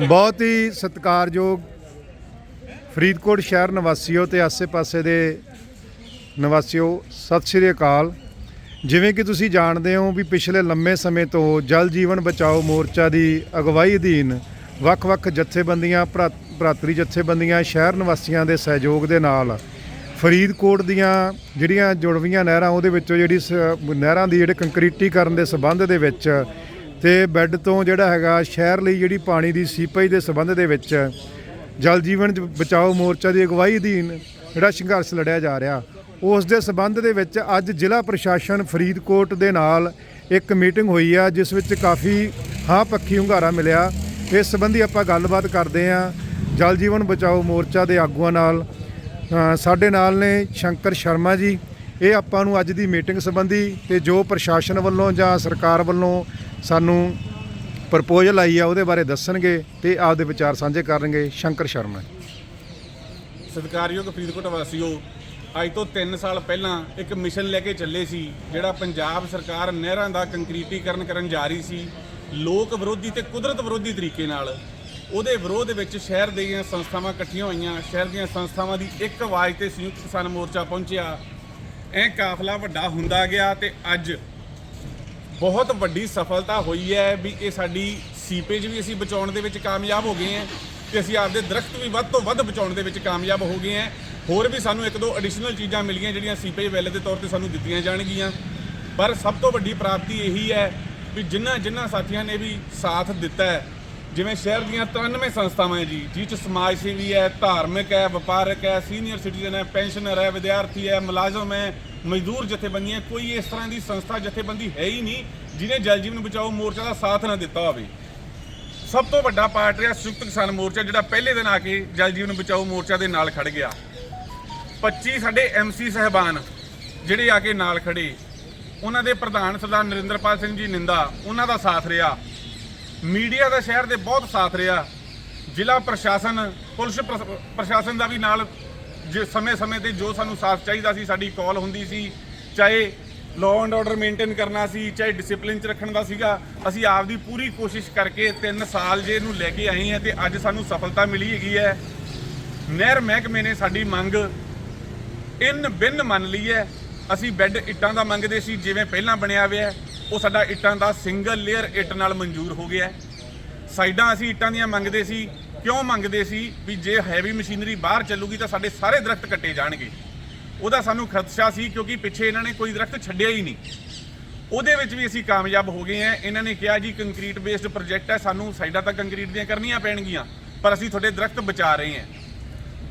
ਬਹੁਤ ਹੀ ਸਤਿਕਾਰਯੋਗ ਫਰੀਦਕੋਟ ਸ਼ਹਿਰ ਨਿਵਾਸੀਓ ਤੇ ਆਸੇ-ਪਾਸੇ ਦੇ ਨਿਵਾਸੀਓ, ਸਤਿ ਸ਼੍ਰੀ ਅਕਾਲ। ਜਿਵੇਂ ਕਿ ਤੁਸੀਂ ਜਾਣਦੇ ਹੋ ਵੀ ਪਿਛਲੇ ਲੰਮੇ ਸਮੇਂ ਤੋਂ ਜਲ ਜੀਵਨ ਬਚਾਓ ਮੋਰਚਾ ਦੀ ਅਗਵਾਈ ਅਧੀਨ ਵੱਖ-ਵੱਖ ਜਥੇਬੰਦੀਆਂ, ਭਰਾ- ਭਰਾਤਰੀ ਜਥੇਬੰਦੀਆਂ, ਸ਼ਹਿਰ ਨਿਵਾਸੀਆਂ ਦੇ ਸਹਿਯੋਗ ਦੇ ਨਾਲ ਫਰੀਦਕੋਟ ਦੀਆਂ ਜਿਹੜੀਆਂ ਜੁੜਵੀਆਂ ਨਹਿਰਾਂ, ਉਹਦੇ ਵਿੱਚੋਂ ਜਿਹੜੀ ਸ- ਨਹਿਰਾਂ ਦੀ ਜਿਹੜੇ ਕੰਕਰੀਟੀਕਰਨ ਦੇ ਸਬੰਧ ਦੇ ਵਿੱਚ ਤੇ ਬੈੱਡ ਤੋਂ ਜਿਹੜਾ ਹੈਗਾ ਸ਼ਹਿਰ ਲਈ ਜਿਹੜੀ ਪਾਣੀ ਦੀ ਸੀਪੇਜ ਦੇ ਸਬੰਧ ਦੇ ਵਿੱਚ ਜਲ ਜੀਵਨ ਬਚਾਓ ਮੋਰਚਾ ਦੀ ਅਗਵਾਈ ਅਧੀਨ ਜਿਹੜਾ ਸੰਘਰਸ਼ ਲੜਿਆ ਜਾ ਰਿਹਾ। ਉਸ ਦੇ ਸਬੰਧ ਦੇ ਵਿੱਚ ਅੱਜ ਜ਼ਿਲ੍ਹਾ ਪ੍ਰਸ਼ਾਸਨ ਫਰੀਦਕੋਟ ਦੇ ਨਾਲ ਇੱਕ ਮੀਟਿੰਗ ਹੋਈ ਆ, ਜਿਸ ਵਿੱਚ ਕਾਫੀ ਹਾਂ ਪੱਖੀ ਹੁੰਗਾਰਾ ਮਿਲਿਆ। ਇਸ ਸੰਬੰਧੀ ਆਪਾਂ ਗੱਲਬਾਤ ਕਰਦੇ ਆ ਜਲ ਜੀਵਨ ਬਚਾਓ ਮੋਰਚਾ ਦੇ ਆਗੂਆਂ ਨਾਲ। ਸਾਡੇ ਨਾਲ ਨੇ ਸ਼ੰਕਰ ਸ਼ਰਮਾ ਜੀ। ਇਹ ਆਪਾਂ ਨੂੰ ਅੱਜ ਦੀ ਮੀਟਿੰਗ ਸੰਬੰਧੀ ਤੇ ਜੋ ਪ੍ਰਸ਼ਾਸਨ ਵੱਲੋਂ ਜਾਂ ਸਰਕਾਰ ਵੱਲੋਂ ਸਾਨੂੰ ਪ੍ਰਪੋਜ਼ਲ ਆਈ ਆ ਉਹਦੇ ਬਾਰੇ ਦੱਸਣਗੇ ਤੇ ਆਪਦੇ ਵਿਚਾਰ ਸਾਂਝੇ ਕਰਨਗੇ ਸ਼ੰਕਰ ਸ਼ਰਮਾ ਸਤਿਕਾਰਯੋਗ ਫਰੀਦਕੋਟ ਵਾਸੀਓ, ਅੱਜ ਤੋਂ 3 ਸਾਲ ਪਹਿਲਾਂ ਇੱਕ ਮਿਸ਼ਨ ਲੈ ਕੇ ਚੱਲੇ ਸੀ, ਜਿਹੜਾ ਪੰਜਾਬ ਸਰਕਾਰ ਨਹਿਰਾਂ ਦਾ ਕੰਕਰੀਟੀਕਰਨ ਕਰਨ ਜਾ ਰਹੀ ਸੀ, ਲੋਕ ਵਿਰੋਧੀ ਤੇ ਕੁਦਰਤ ਵਿਰੋਧੀ ਤਰੀਕੇ ਨਾਲ। ਉਹਦੇ ਵਿਰੋਧ ਵਿੱਚ ਸ਼ਹਿਰ ਦੀਆਂ ਸੰਸਥਾਵਾਂ ਇਕੱਠੀਆਂ ਹੋਈਆਂ, ਸ਼ਹਿਰ ਦੀਆਂ ਸੰਸਥਾਵਾਂ ਦੀ ਇੱਕ ਆਵਾਜ਼ ਤੇ ਸੰਯੁਕਤ ਕਿਸਾਨ ਮੋਰਚਾ ਪਹੁੰਚਿਆ। ਇਹ ਕਾਫਲਾ ਵੱਡਾ ਹੁੰਦਾ ਗਿਆ ਤੇ ਅੱਜ ਬਹੁਤ ਵੱਡੀ ਸਫਲਤਾ ਹੋਈ ਹੈ ਵੀ ਇਹ ਸਾਡੀ ਸੀਪੇਜ ਵੀ ਅਸੀਂ ਬਚਾਉਣ ਦੇ ਵਿੱਚ ਕਾਮਯਾਬ ਹੋ ਗਏ ਹਾਂ ਤੇ ਅਸੀਂ ਆਪਦੇ ਦਰਖਤ ਵੀ ਵੱਧ ਤੋਂ ਵੱਧ ਬਚਾਉਣ ਦੇ ਵਿੱਚ ਕਾਮਯਾਬ ਹੋ ਗਏ ਹਾਂ। ਹੋਰ ਵੀ ਸਾਨੂੰ ਇੱਕ ਦੋ ਐਡੀਸ਼ਨਲ ਚੀਜ਼ਾਂ ਮਿਲੀਆਂ ਜਿਹੜੀਆਂ ਸੀਪੇਜ ਵੈਲ ਦੇ ਤੌਰ ਤੇ ਸਾਨੂੰ ਦਿੱਤੀਆਂ ਜਾਣਗੀਆਂ। ਪਰ ਸਭ ਤੋਂ ਵੱਡੀ ਪ੍ਰਾਪਤੀ ਇਹੀ ਹੈ ਵੀ ਜਿਨ੍ਹਾਂ ਜਿਨ੍ਹਾਂ ਸਾਥੀਆਂ ਨੇ ਵੀ ਸਾਥ ਦਿੱਤਾ ਹੈ ਜਿਵੇਂ ਸ਼ਹਿਰ ਦੀਆਂ 93 ਸੰਸਥਾਵਾਂ ਹੈ ਜੀ, ਜਿਹ ਚ ਸਮਾਜ ਸੇਵੀ ਹੈ, ਧਾਰਮਿਕ ਹੈ, ਵਪਾਰਕ ਹੈ, ਸੀਨੀਅਰ ਸਿਟੀਜ਼ਨ ਹੈ, ਪੈਨਸ਼ਨਰ ਹੈ, ਵਿਦਿਆਰਥੀ ਹੈ, ਮੁਲਾਜ਼ਮ ਹੈ, ਮਜ਼ਦੂਰ ਜਥੇਬੰਦੀਆਂ ਕੋਈ ਇਸ ਤਰ੍ਹਾਂ ਦੀ ਸੰਸਥਾ ਜਥੇਬੰਦੀ ਹੈ ਹੀ ਨਹੀਂ, ਜਿਹਨੇ ਜਲ ਜੀਵਨ ਬਚਾਓ ਮੋਰਚਾ ਦਾ ਸਾਥ ਨਾ ਦਿੱਤਾ ਹੋਵੇ। ਸਭ ਤੋਂ ਵੱਡਾ ਪਾਰਟ ਰਿਹਾ ਸੰਯੁਕਤ ਕਿਸਾਨ ਮੋਰਚਾ, ਜਿਹੜਾ ਪਹਿਲੇ ਦਿਨ ਆ ਕੇ ਜਲ ਜੀਵਨ ਬਚਾਓ ਮੋਰਚਾ ਦੇ ਨਾਲ ਖੜ ਗਿਆ। 25 ਸਾਡੇ ਐਮਸੀ ਸਹਿਬਾਨ, ਜਿਹੜੇ ਆ ਕੇ ਨਾਲ ਖੜੇ ਉਹਨਾਂ ਦੇ ਪ੍ਰਧਾਨ ਸਰਦਾਰ ਨਰਿੰਦਰਪਾਲ ਸਿੰਘ ਜੀ ਨਿੰਦਾ, ਉਹਨਾਂ ਦਾ ਸਾਥ ਰਿਹਾ। ਮੀਡੀਆ ਦਾ ਸ਼ਹਿਰ ਦੇ ਬਹੁਤ ਸਾਥ ਰਿਹਾ। ਜ਼ਿਲ੍ਹਾ ਪ੍ਰਸ਼ਾਸਨ ਪੁਲਿਸ ਪ੍ਰਸ- ਪ੍ਰਸ਼ਾਸਨ ਦਾ ਵੀ ਨਾਲ ਜੇ ਸਮੇਂ-ਸਮੇਂ ਤੇ ਜੋ ਸਾਨੂੰ ਸਾਥ ਚਾਹੀਦਾ ਸੀ ਸਾਡੀ ਕਾਲ ਹੁੰਦੀ ਸੀ ਚਾਹੇ ਲਾਅ ਐਂਡ ਆਰਡਰ ਮੇਨਟੇਨ ਕਰਨਾ ਸੀ ਚਾਹੇ ਡਿਸਪਲਿਨ ਚ ਰੱਖਣ ਦਾ ਸੀਗਾ ਅਸੀਂ ਆਪ ਦੀ ਪੂਰੀ ਕੋਸ਼ਿਸ਼ ਕਰਕੇ 3 ਸਾਲ ਜੇ ਇਹਨੂੰ ਲੈ ਕੇ ਆਏ ਹਾਂ ਤੇ ਅੱਜ ਸਾਨੂੰ ਸਫਲਤਾ ਮਿਲੀ ਹੈਗੀ ਹੈ। ਨਹਿਰ ਮਹਿਕਮੇ ਨੇ ਸਾਡੀ ਮੰਗ ਇਨ ਬਿਨ ਮੰਨ ਲਈ ਹੈ। ਅਸੀਂ ਬੈੱਡ ਇੱਟਾਂ ਦਾ ਮੰਗਦੇ ਸੀ ਜਿਵੇਂ ਪਹਿਲਾਂ ਬਣਿਆ ਹੋਇਆ ਹੈ, ਉਹ ਸਾਡਾ ਇੱਟਾਂ ਦਾ ਸਿੰਗਲ ਲੇਅਰ ਇੱਟ ਨਾਲ ਮਨਜ਼ੂਰ ਹੋ ਗਿਆ ਸਾਈਡਾਂ ਅਸੀਂ ਇੱਟਾਂ ਦੀਆਂ ਮੰਗਦੇ ਸੀ, ਕਿਉਂ ਮੰਗਦੇ ਸੀ ਵੀ ਜੇ ਹੈਵੀ ਮਸ਼ੀਨਰੀ ਬਾਹਰ ਚੱਲੂਗੀ ਤਾਂ ਸਾਡੇ ਸਾਰੇ ਦਰਖਤ ਕੱਟੇ ਜਾਣਗੇ। ਉਹਦਾ ਸਾਨੂੰ ਖਦਸ਼ਾ ਸੀ ਕਿਉਂਕਿ ਪਿੱਛੇ ਇਹਨਾਂ ਨੇ ਕੋਈ ਦਰਖਤ ਛੱਡਿਆ ਹੀ ਨਹੀਂ। ਉਹਦੇ ਵਿੱਚ ਵੀ ਅਸੀਂ ਕਾਮਯਾਬ ਹੋ ਗਏ ਹਾਂ। ਇਹਨਾਂ ਨੇ ਕਿਹਾ ਜੀ ਕੰਕਰੀਟ ਬੇਸਡ ਪ੍ਰੋਜੈਕਟ ਹੈ, ਸਾਨੂੰ ਸਾਈਡਾਂ ਤਾਂ ਕੰਕਰੀਟ ਦੀਆਂ ਕਰਨੀਆਂ ਪੈਣਗੀਆਂ, ਪਰ ਅਸੀਂ ਤੁਹਾਡੇ ਦਰਖਤ ਬਚਾ ਰਹੇ ਹਾਂ।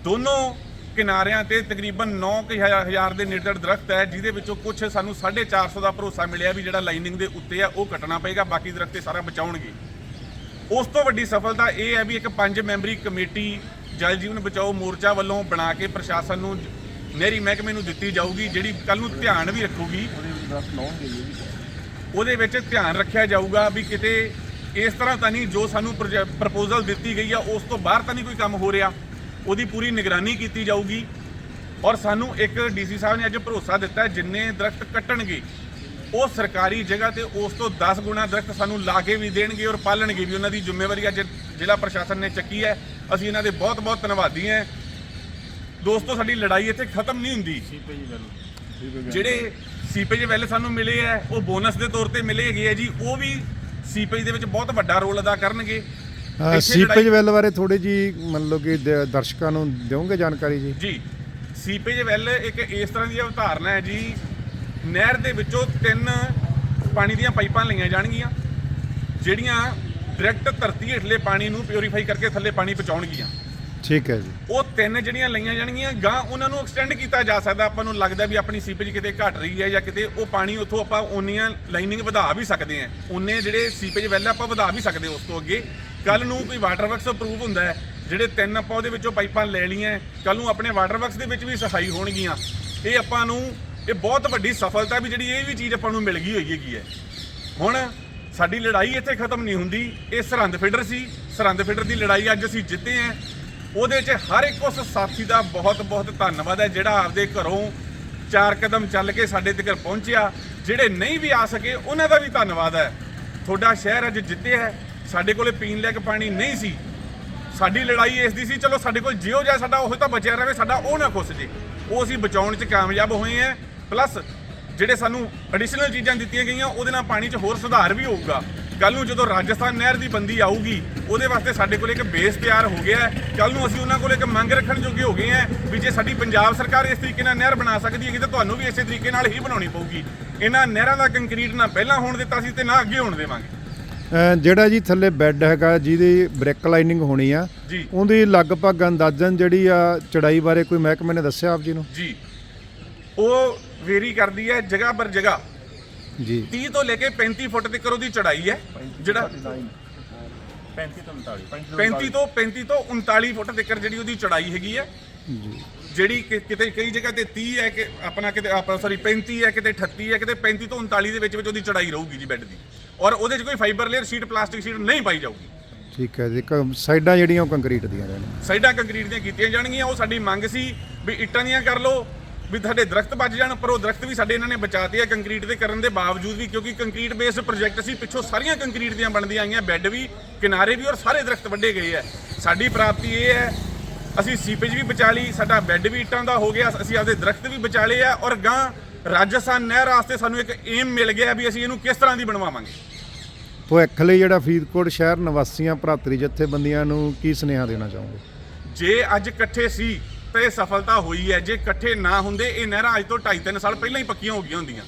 ਦੋਨੋਂ ਕਿਨਾਰਿਆਂ ਤੇ ਤਕਰੀਬਨ 9000 ਦੇ ਨੇੜੇ ਤੇੜੇ ਦਰਖਤ ਹੈ, ਜਿਹਦੇ ਵਿੱਚੋਂ ਕੁਝ ਸਾਨੂੰ 450 ਦਾ ਭਰੋਸਾ ਮਿਲਿਆ ਵੀ ਜਿਹੜਾ ਲਾਈਨਿੰਗ ਦੇ ਉੱਤੇ ਆ, ਉਹ ਕੱਟਣਾ ਪਏਗਾ, ਬਾਕੀ ਦਰਖਤ ਤੇ ਸਾਰਾ ਬਚਾਉਣਗੇ। ਉਸ ਤੋਂ ਵੱਡੀ ਸਫਲਤਾ ਇਹ ਹੈ ਵੀ ਇੱਕ ਪੰਜ ਮੈਂਬਰੀ ਕਮੇਟੀ ਜਲ ਜੀਵਨ ਬਚਾਓ ਮੋਰਚਾ ਵੱਲੋਂ ਬਣਾ ਕੇ ਪ੍ਰਸ਼ਾਸਨ ਨੂੰ ਨਹਿਰੀ ਮਹਿਕਮੇ ਨੂੰ ਦਿੱਤੀ ਜਾਊਗੀ, ਜਿਹੜੀ ਕੱਲ ਨੂੰ ਧਿਆਨ ਵੀ ਰੱਖੂਗੀ। ਉਹਦੇ ਵਿੱਚ ਧਿਆਨ ਰੱਖਿਆ ਜਾਊਗਾ ਵੀ ਕਿਤੇ ਇਸ ਤਰ੍ਹਾਂ ਤਾਂ ਨਹੀਂ ਜੋ ਸਾਨੂੰ ਪ੍ਰਪੋਜ਼ਲ ਦਿੱਤੀ ਗਈ ਆ, ਉਸ ਤੋਂ ਬਾਹਰ ਤਾਂ ਨਹੀਂ ਕੋਈ ਕੰਮ ਹੋ ਰਿਹਾ। ਉਹਦੀ ਪੂਰੀ ਨਿਗਰਾਨੀ ਕੀਤੀ ਜਾਊਗੀ। ਔਰ ਸਾਨੂੰ ਇੱਕ ਡੀਸੀ ਸਾਹਿਬ ਨੇ ਅੱਜ ਭਰੋਸਾ ਦਿੱਤਾ ਹੈ, ਜਿੰਨੇ ਦਰਖਤ ਕੱਟਣਗੇ ਉਹ ਸਰਕਾਰੀ ਜਗ੍ਹਾ ਤੇ ਉਸ ਤੋਂ 10 ਗੁਣਾ ਦਰਖਤ ਸਾਨੂੰ ਲਾ ਕੇ ਵੀ ਦੇਣਗੇ ਔਰ ਪਾਲਣਗੇ ਵੀ। ਉਹਨਾਂ ਦੀ ਜ਼ਿੰਮੇਵਾਰੀ ਅੱਜ ਜ਼ਿਲ੍ਹਾ ਪ੍ਰਸ਼ਾਸਨ ਨੇ ਚੱਕੀ ਹੈ। ਅਸੀਂ ਇਹਨਾਂ ਦੇ ਬਹੁਤ ਬਹੁਤ ਧੰਨਵਾਦੀ ਹਾਂ। ਦੋਸਤੋ ਸਾਡੀ ਲੜਾਈ ਇੱਥੇ ਖਤਮ ਨਹੀਂ ਹੁੰਦੀ। ਜਿਹੜੇ ਸੀਪੇਜ ਵੈਲ ਸਾਨੂੰ ਮਿਲੇ ਆ ਉਹ ਬੋਨਸ ਦੇ ਤੌਰ ਤੇ ਮਿਲੇ ਹੈਗੇ ਆ ਜੀ ਉਹ ਵੀ ਸੀਪੇਜ ਦੇ ਵਿੱਚ ਬਹੁਤ ਵੱਡਾ ਰੋਲ ਅਦਾ ਕਰਨਗੇ। ਇੱਥੇ ਸੀਪੇਜ ਵੈਲ ਬਾਰੇ ਥੋੜੀ ਜੀ ਮੰਨ ਲਓ ਕਿ ਦ- ਦਰਸ਼ਕਾਂ ਨੂੰ ਦਿਓਗੇ ਜਾਣਕਾਰੀ ਜੀ? ਜੀ ਸੀਪੇਜ ਵੈਲ ਇੱਕ ਇਸ ਤਰ੍ਹਾਂ ਦੀ ਅਵਧਾਰਨਾ ਹੈ ਜੀ ਨਹਿਰ ਦੇ ਵਿੱਚੋਂ ਤਿੰਨ ਪਾਣੀ ਦੀਆਂ ਪਾਈਪਾਂ ਲਈਆਂ ਜਾਣਗੀਆਂ ਜਿਹੜੀਆਂ ਡਾਇਰੈਕਟ ਧਰਤੀ ਹੇਠਲੇ ਪਾਣੀ ਨੂੰ ਪਿਉਰੀਫਾਈ ਕਰਕੇ ਥੱਲੇ ਪਾਣੀ ਪਹੁੰਚਾਉਣਗੀਆਂ। ਠੀਕ ਹੈ ਜੀ। ਉਹ ਤਿੰਨ ਜਿਹੜੀਆਂ ਲਈਆਂ ਜਾਣਗੀਆਂ ਗਾਂ ਉਹਨਾਂ ਨੂੰ ਐਕਸਟੈਂਡ ਕੀਤਾ ਜਾ ਸਕਦਾ ਆਪਾਂ ਨੂੰ ਲੱਗਦਾ ਵੀ ਆਪਣੀ ਸੀਪੇਜ ਕਿਤੇ ਘਟ ਰਹੀ ਹੈ ਜਾਂ ਕਿਤੇ ਉਹ ਪਾਣੀ ਉੱਥੋਂ ਆਪਾਂ ਉਨੀਆਂ ਲਾਈਨਿੰਗ ਵਧਾ ਵੀ ਸਕਦੇ ਹਾਂ। ਉਨੇ ਜਿਹੜੇ ਸੀਪੇਜ ਵੈਲ ਆਪਾਂ ਵਧਾ ਵੀ ਸਕਦੇ ਉਸ ਤੋਂ ਅੱਗੇ। ਕੱਲ ਨੂੰ ਕੋਈ ਵਾਟਰ ਵਰਕਸ ਅਪਰੂਵ ਹੁੰਦਾ ਹੈ, ਜਿਹੜੇ ਤਿੰਨ ਆਪਾਂ ਉਹਦੇ ਵਿੱਚੋਂ ਪਾਈਪਾਂ ਲੈ ਲਈਆਂ ਕੱਲ ਨੂੰ ਆਪਣੇ ਵਾਟਰ ਵਰਕਸ ਦੇ ਵਿੱਚ ਵੀ ਸਫ਼ਾਈ ਹੋਣਗੀਆਂ। ਇਹ ਆਪਾਂ ਨੂੰ, ਇਹ ਬਹੁਤ ਵੱਡੀ ਸਫਲਤਾ ਵੀ ਜਿਹੜੀ, ਇਹ ਵੀ ਚੀਜ਼ ਆਪਾਂ ਨੂੰ ਮਿਲ ਗਈ ਹੋਈ ਹੈਗੀ ਹੈ। ਹੁਣ ਸਾਡੀ ਲੜਾਈ ਇੱਥੇ ਖਤਮ ਨਹੀਂ ਹੁੰਦੀ, ਇਹ ਸਰਹੰਦ ਫੀਡਰ ਸੀ, ਸਰਹੰਦ ਫੀਡਰ ਦੀ ਲੜਾਈ ਅੱਜ ਅਸੀਂ ਜਿੱਤੇ ਹਾਂ। ਉਹਦੇ 'ਚ ਹਰ ਇੱਕ ਉਸ ਸਾਥੀ ਦਾ ਬਹੁਤ ਬਹੁਤ ਧੰਨਵਾਦ ਹੈ, ਜਿਹੜਾ ਆਪਦੇ ਘਰੋਂ ਚਾਰ ਕਦਮ ਚੱਲ ਕੇ ਸਾਡੇ ਤੱਕ ਪਹੁੰਚਿਆ। ਜਿਹੜੇ ਨਹੀਂ ਵੀ ਆ ਸਕੇ, ਉਹਨਾਂ ਦਾ ਵੀ ਧੰਨਵਾਦ ਹੈ। ਤੁਹਾਡਾ ਸ਼ਹਿਰ ਅੱਜ ਜਿੱਤਿਆ ਹੈ। ਸਾਡੇ ਕੋਲੇ ਪੀਣ ਲਾਇਕ ਪਾਣੀ ਨਹੀਂ ਸੀ। ਸਾਡੀ ਲੜਾਈ ਇਸ ਦੀ ਸੀ ਚਲੋ ਸਾਡੇ ਕੋਲ ਜਿਉ ਜਾ ਸਾਡਾ ਉਹ ਤਾਂ ਬਚਿਆ ਰਹੇ ਸਾਡਾ ਉਹ ਨਾ ਖੁੱਸ ਜੇ। ਉਹ ਅਸੀਂ ਬਚਾਉਣ 'ਚ ਕਾਮਯਾਬ ਹੋਏ ਆ ਪਲੱਸ ਜਿਹੜੇ ਸਾਨੂੰ ਐਡੀਸ਼ਨਲ ਚੀਜ਼ਾਂ ਦਿੱਤੀਆਂ ਗਈਆਂ ਉਹਦੇ ਨਾਲ ਪਾਣੀ 'ਚ ਹੋਰ ਸੁਧਾਰ ਵੀ ਹੋਊਗਾ। ਕੱਲ ਨੂੰ ਜਦੋਂ ਰਾਜਸਥਾਨ ਨਹਿਰ ਦੀ ਬੰਦੀ ਆਊਗੀ ਉਹਦੇ ਵਾਸਤੇ ਸਾਡੇ ਕੋਲ ਇੱਕ ਬੇਸ ਤਿਆਰ ਹੋ ਗਿਆ ਹੈ। ਕੱਲ ਨੂੰ ਅਸੀਂ ਉਹਨਾਂ ਕੋਲ ਇੱਕ ਮੰਗ ਰੱਖਣ ਜੋਗੇ ਹੋ ਗਏ ਆ ਵੀ ਜੇ ਸਾਡੀ ਪੰਜਾਬ ਸਰਕਾਰ ਇਸ ਤਰੀਕੇ ਨਾਲ ਨਹਿਰ ਬਣਾ ਸਕਦੀ ਹੈ ਤਾਂ ਤੁਹਾਨੂੰ ਵੀ ਇਸੇ ਤਰੀਕੇ ਨਾਲ ਹੀ ਬਣਾਉਣੀ ਪਊਗੀ। ਇਹਨਾਂ ਨਹਿਰਾਂ ਦਾ ਕੰਕਰੀਟ ਨਾ ਪਹਿਲਾਂ ਹੋਣ ਦਿੱਤਾ ਸੀ ਤੇ ਨਾ ਅੱਗੇ ਹੋਣ ਦੇਵਾਂਗੇ। ਅ, ਜਿਹੜਾ ਜੀ ਥੱਲੇ ਬੈੱਡ ਹੈਗਾ ਜਿਹਦੀ ਬ੍ਰੇਕ ਲਾਈਨਿੰਗ ਹੋਣੀ ਆ ਜੀ। ਉਹਦੀ ਲਗਭਗ ਅੰਦਾਜ਼ਨ ਜਿਹੜੀ ਆ ਚੜਾਈ ਬਾਰੇ ਕੋਈ ਮਹਿਕਮੇ ਨੇ ਦੱਸਿਆ ਆਪ ਜੀ ਨੂੰ? ਜੀ। ਉਹ ਵੇਰੀ ਕਰਦੀ ਹੈ ਜਗ੍ਹਾ ਪਰ ਜਗ੍ਹਾ। ਜੀ। 30 ਤੋਂ ਲੈ ਕੇ 35 ਫੁੱਟ ਤੱਕ ਉਹਦੀ ਚੜਾਈ ਹੈ। ਜਿਹੜਾ 35 ਤੋਂ 39 35 ਤੋਂ 35 ਤੋਂ 39 ਫੁੱਟ ਤੱਕ ਜਿਹੜੀ ਉਹਦੀ ਚੜਾਈ ਹੈਗੀ ਹੈ। ਜੀ। ਜਿਹੜੀ ਕਿਤੇ ਕਈ ਜਗ੍ਹਾ ਤੇ 30 ਹੈ ਕਿ ਆਪਣਾ ਕਿਤੇ ਆਪਣਾ ਸੌਰੀ 35 ਹੈ ਕਿਤੇ 38 ਹੈ ਕਿਤੇ 35 ਤੋਂ 39 ਦੇ ਵਿੱਚ ਵਿੱਚ ਉਹਦੀ ਚੜਾਈ ਰਹੂਗੀ ਜੀ ਬੈੱਡ ਦੀ। ਔਰ ਉਹਦੇ 'ਚ ਕੋਈ fibre layer sheet plastic sheet ਨਹੀਂ ਪਾਈ ਜਾਊਗੀ। ਠੀਕ ਹੈ ਜੀ ਕ- ਸਾਈਡਾਂ ਜਿਹੜੀਆਂ ਉਹ ਕੰਕਰੀਟ ਦੀਆਂ ਰਹਿਣ। ਸਾਈਡਾਂ ਕੰਕਰੀਟ ਦੀਆਂ ਕੀਤੀਆਂ ਜਾਣਗੀਆਂ ਉਹ ਸਾਡੀ ਮੰਗ ਸੀ ਵੀ ਇੱਟਾਂ ਦੀਆਂ ਕਰ ਲਓ ਵੀ ਤੁਹਾਡੇ ਦਰਖਤ ਬਚ ਜਾਣ ਪਰ ਉਹ ਦਰਖਤ ਵੀ ਸਾਡੇ ਇਹਨਾਂ ਨੇ ਬਚਾਤੇ ਆ ਕੰਕਰੀਟ ਦੇ ਕਰਨ ਦੇ ਬਾਵਜੂਦ ਵੀ ਕਿਉਂਕਿ ਕੰਕਰੀਟ ਬੇਸਡ ਪ੍ਰੋਜੈਕਟ ਸੀ ਪਿੱਛੋਂ ਸਾਰੀਆਂ ਕੰਕਰੀਟ ਦੀਆਂ ਬਣਦੀਆਂ ਆਈਆਂ ਬੈੱਡ ਵੀ ਕਿਨਾਰੇ ਵੀ ਔਰ ਸਾਰੇ ਦਰਖਤ ਵੱਡੇ ਗਏ ਆ। ਸਾਡੀ ਪ੍ਰਾਪਤੀ ਇਹ ਹੈ ਅਸੀਂ ਸੀਪੇਜ ਵੀ ਬਚਾ ਲਈ ਸਾਡਾ ਬੈੱਡ ਵੀ ਇੱਟਾਂ ਦਾ ਹੋ ਗਿਆ ਅਸੀਂ ਆਪਦੇ ਦਰਖਤ ਵੀ ਬਚਾ ਲਏ ਆ ਔਰ ਗਾਂ ਰਾਜਸਥਾਨ ਨਹਿਰ ਵਾਸਤੇ ਸਾਨੂੰ ਇੱਕ ਏਮ ਮਿਲ ਗਿਆ ਵੀ ਅਸੀਂ ਇਹਨੂੰ ਕਿਸ ਤਰ੍ਹਾਂ ਦੀ ਬਣਵਾਵਾਂਗੇ। ਭਵਿੱਖ ਲਈ ਜਿਹੜਾ ਫਰੀਦਕੋਟ ਸ਼ਹਿਰ ਨਿਵਾਸੀਆਂ ਭਰਾਤਰੀ ਜਥੇਬੰਦੀਆਂ ਨੂੰ ਕੀ ਸੁਨੇਹਾ ਦੇਣਾ ਚਾਹੋਗੇ? ਜੇ ਅੱਜ ਇਕੱਠੇ ਸੀ ਤਾਂ ਇਹ ਸਫਲਤਾ ਹੋਈ ਹੈ। ਜੇ ਇਕੱਠੇ ਨਾ ਹੁੰਦੇ ਇਹ ਨਹਿਰਾਂ ਅੱਜ ਤੋਂ 2.5-3 ਸਾਲ ਪਹਿਲਾਂ ਹੀ ਪੱਕੀਆਂ ਹੋ ਗਈਆਂ ਹੁੰਦੀਆਂ।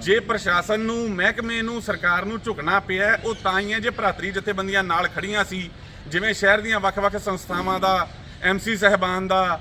ਜੇ ਪ੍ਰਸ਼ਾਸਨ ਨੂੰ ਮਹਿਕਮੇ ਨੂੰ ਸਰਕਾਰ ਨੂੰ ਝੁਕਣਾ ਪਿਆ ਉਹ ਤਾਂ ਹੀ ਹੈ ਜੇ ਭਰਾਤਰੀ ਜਥੇਬੰਦੀਆਂ ਨਾਲ ਖੜੀਆਂ ਸੀ। ਜਿਵੇਂ ਸ਼ਹਿਰ ਦੀਆਂ ਵੱਖ-ਵੱਖ ਸੰਸਥਾਵਾਂ ਦਾ ਐਮਸੀ ਸਹਿਬਾਨ ਦਾ